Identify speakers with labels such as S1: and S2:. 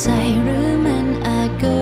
S1: ใจหรือมันอาจเกิด